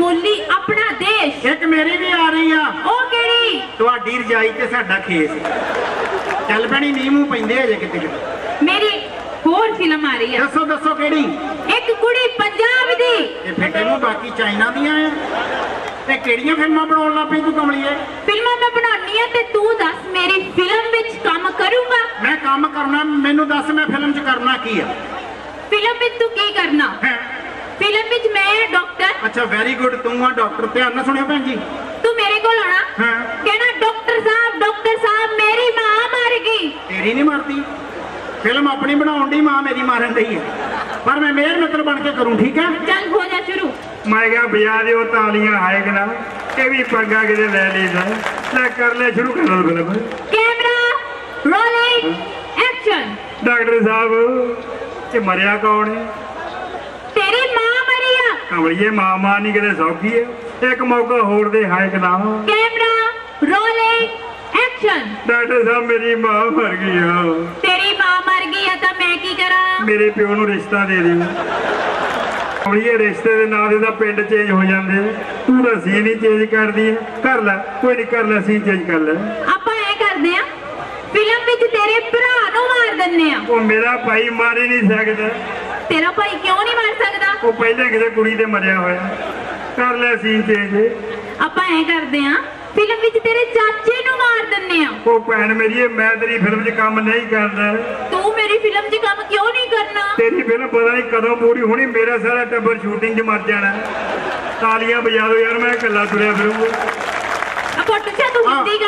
ਬੋਲੀ ਆਪਣਾ ਦੇਸ਼। ਇੱਕ ਮੇਰੀ ਵੀ ਆ ਰਹੀ ਆ। ਉਹ ਕਿਹੜੀ? ਤੁਹਾਡੀ ਰਜਾਈ ਤੇ ਸਾਡਾ ਖੇਸ। ਚੱਲ ਪੈਣੀ ਮੀਂਹ ਮੂੰਹ ਪੈਂਦੇ ਅਜੇ ਕਿਤੇ ਕਿਤੇ। ਮੇਰੀ ਹੋਰ ਫਿਲਮ ਆ ਰਹੀ ਆ। ਦੱਸੋ ਦੱਸੋ ਕਿਹੜੀ? ਇੱਕ ਕੁੜੀ ਪੰਜਾਬ ਦੀ। ਇਹ ਫਿਰ ਤੈਨੂੰ ਬਾਕੀ ਚਾਈਨਾ ਦੀਆਂ ਆ। ਤੇ ਕਿਹੜੀਆਂ ਫਿਲਮਾਂ ਬਣਾਉਣ ਲੱਗ ਪਈ ਤੂੰ ਕਮਲੀਏ? ਫਿਲਮਾਂ ਮੈਂ ਬਣਾਉਣੀ ਆ ਤੇ ਤੂੰ ਦੱਸ ਮੇਰੀ ਫਿਲਮ ਵਿੱਚ ਕੰਮ ਕਰੂੰਗਾ। ਮੈਂ ਕੰਮ ਕਰਨਾ ਮੈਨੂੰ ਦੱਸ ਮੈਂ ਫਿਲਮ 'ਚ ਕਰਨਾ ਕੀ ਆ? ਫਿਲਮ ਵਿੱਚ ਤੂੰ ਕੀ ਕਰਨਾ? ਹੈਂ? ਫਿਲਮ ਵਿੱਚ ਮੈਂ ਡਾਕਟਰ। ਅੱਛਾ ਵੈਰੀ ਗੁੱਡ ਤੂੰ ਆ ਡਾਕਟਰ ਧਿਆਨ ਨਾਲ ਸੁਣਿਓ ਭੈਣ ਜੀ। ਤੂੰ ਮੇਰੇ ਕੋਲ ਆਣਾ ਹਾਂ। ਕਹਿਣਾ ਡਾਕਟਰ ਸਾਹਿਬ ਡਾਕਟਰ ਸਾਹਿਬ ਮੇਰੀ ਮਾਂ ਮਰ ਗਈ। ਤੇਰੀ ਨਹੀਂ ਮਰਦੀ। ਫਿਲਮ ਆਪਣੀ ਬਣਾਉਣ ਦੀ ਮਾਂ ਮੇਰੀ ਮਾਰਨ ਡਈ ਹੈ। ਪਰ ਮੈਂ ਮੇਰ ਮਿੱਤਰ ਬਣ ਕੇ ਕਰੂੰ ਠੀਕ ਹੈ? ਚੱਲ ਹੋ ਜਾ ਸ਼ੁਰੂ। ਮੈਂ ਕਿਹਾ ਬਿਆ ਦਿਓ ਤਾਲੀਆਂ ਹਾਏ ਕਿ ਨਾ ਇਹ ਵੀ ਪੰਗਾ ਕਿਤੇ ਲੈ ਲਈਦਾ ਲੈ ਕਰ ਲੈ ਸ਼ੁਰੂ ਕਰ ਲਓ film. Camera rolling action. Doctor sahib ਇਹ ਮਰਿਆ ਕੌਣ ਹੈ? ਕਮਲੀਏ ਮਾਂ ਮਾਂ ਨਹੀਂ ਕਿਤੇ ਸੌਖੀ ਹੈ ਇੱਕ ਮੌਕਾ ਹੋਰ ਦੇ ਹਾਏ ਕਿ ਨਾ। Camera rolling action. Doctor sahib ਮੇਰੀ ਮਾਂ ਮਰ ਗਈ ਆ। ਤੇਰੀ ਮਾਂ ਮਰ ਗਈ ਆ ਤਾਂ ਮੈਂ ਕੀ ਕਰਾਂ? ਮੇਰੇ ਪਿਓ ਨੂੰ ਰਿਸ਼ਤਾ ਦੇ ਦਿਓ ਕਮਲੀਏ ਰਿਸ਼ਤੇ ਦੇ ਨਾਂ ਦੇ ਤਾਂ ਪਿੰਡ ਚੇਂਜ ਹੋ ਜਾਂਦੇ। ਤੂੰ ਤਾਂ ਸੀ ਨਹੀਂ ਚੇਂਜ ਕਰਦੀ। ਹੈ ਕਰ ਲੈ ਕੋਈ ਨਹੀਂ ਕਰ ਲੈ ਸੀ ਚੇਂਜ ਕਰ ਲੈ। ਆਪਾਂ ਐ ਕਰਦੇ ਆ ਫਿਲਮ ਵਿੱਚ ਤੇਰੇ ਭਰਾ ਨੂੰ ਮਾਰ ਦਿੰਨੇ ਆ। ਉਹ ਮੇਰਾ ਭਾਈ ਮਾਰ ਹੀ ਨਹੀਂ ਸਕਦਾ। ਤੇਰਾ ਭਾਈ ਕਿਉਂ ਨਹੀਂ ਮਾਰ ਸਕਦਾ? ਉਹ ਪਹਿਲਾਂ ਕਿਤੇ ਕੁੜੀ ਤੇ ਮਰਿਆ ਹੋਇਆ। ਕਰ ਲੈ ਸੀ ਚੇਂਜ ਆਪਾਂ ਐ ਕਰਦੇ ਆ ਫਿਲਮ ਵਿੱਚ ਤੇਰੇ ਚਾਚੇ ਨੂੰ ਮਾਰ ਦਿੰਨੇ ਆ। ਉਹ ਭੈਣ ਮੇਰੀ ਮੈਂ ਤੇਰੀ ਫਿਲਮ 'ਚ ਕੰਮ ਨਹੀਂ ਕਰਦਾ। ਤੂੰ ਮੇਰੀ ਫਿਲਮ 'ਚ ਕੰਮ ਕਿਉਂ ਨਹੀਂ ਕਰਨਾ? ਤੇਰੀ ਫਿਲਮ ਪਤਾ ਨਹੀਂ ਕਦੋਂ ਪੂਰੀ ਹੋਣੀ ਮੇਰਾ ਸਾਰਾ ਟੱਬਰ ਸ਼ੂਟਿੰਗ 'ਚ ਮਰ ਜਾਣਾ। ਤਾਲੀਆਂ ਵਜਾ ਦਿਓ ਯਾਰ ਮੈਂ ਇਕੱਲਾ ਤੁਰਿਆ ਫਿਰੂੰਗਾ। ਆਪਾਂ ਟੁੱਟਿਆ ਤੂੰ ਹਿੰਦੀ